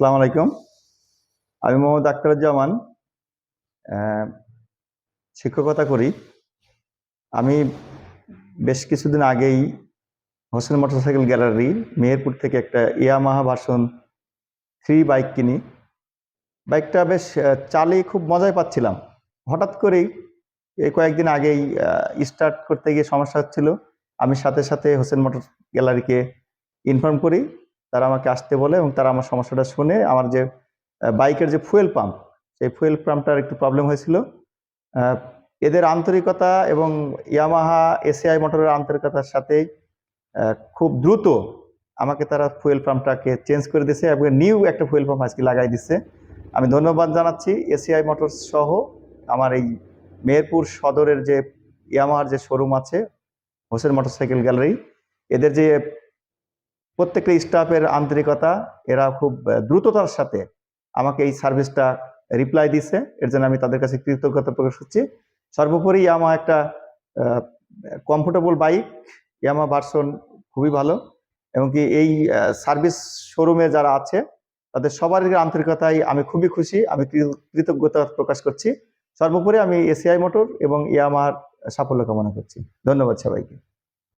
আসসালামু আলাইকুম। আমি মোহাম্মদ আখতারুজ্জামান আহ, শিক্ষকতা করি। আমি বেশ কিছুদিন আগেই হোসেন মোটরসাইকেল গ্যালারি মেহেরপুর থেকে একটা ইয়ামাহা ভার্সন থ্রি বাইক কিনি। বাইকটা বেশ চালিয়ে খুব মজাই পাচ্ছিলাম। হঠাৎ করেই এই কয়েকদিন আগেই স্টার্ট করতে গিয়ে সমস্যা হচ্ছিল। আমি সাথে সাথে হোসেন মোটর গ্যালারিকে ইনফর্ম করি। তারা আমাকে আসতে বলে এবং তারা আমার সমস্যাটা শুনে আমার যে বাইকের যে ফুয়েল পাম্প সেই ফুয়েল পাম্পটার একটু প্রবলেম হয়েছিল। এদের আন্তরিকতা এবং ইয়ামাহা এসিআই মোটরের আন্তরিকতার সাথে আহ, খুব দ্রুত আমাকে তারা ফুয়েল পাম্পটাকে চেঞ্জ করে দিয়েছে এবং নিউ একটা ফুয়েল পাম্প আজকে লাগাই দিচ্ছে আমি ধন্যবাদ জানাচ্ছি এসিআই মোটরস সহ আমার এই মেহেরপুর সদরের যে ইয়ামাহার যে শোরুম আছে হোসেন মোটরসাইকেল গ্যালারি এদের যে প্রত্যেকটা স্টাফের আন্তরিকতা, এরা খুব দ্রুততার সাথে আমাকে এই সার্ভিসটা রিপ্লাই দিছে। এর জন্য আমি তাদের কাছে কৃতজ্ঞতা প্রকাশ করছি। সর্বোপরি ইয়ামা একটা কমফোর্টেবল বাইক ইয়ামা ভার্সন খুবই ভালো এবং কি এই সার্ভিস শোরুমে যারা আছে, তাদের সবারই আন্তরিকতায় আমি খুবই খুশি, আমি কৃতজ্ঞতা প্রকাশ করছি। সর্বোপরি আমি এসিআই মোটর এবং ইয়ামার সাফল্য কামনা করছি। ধন্যবাদ সবাইকে।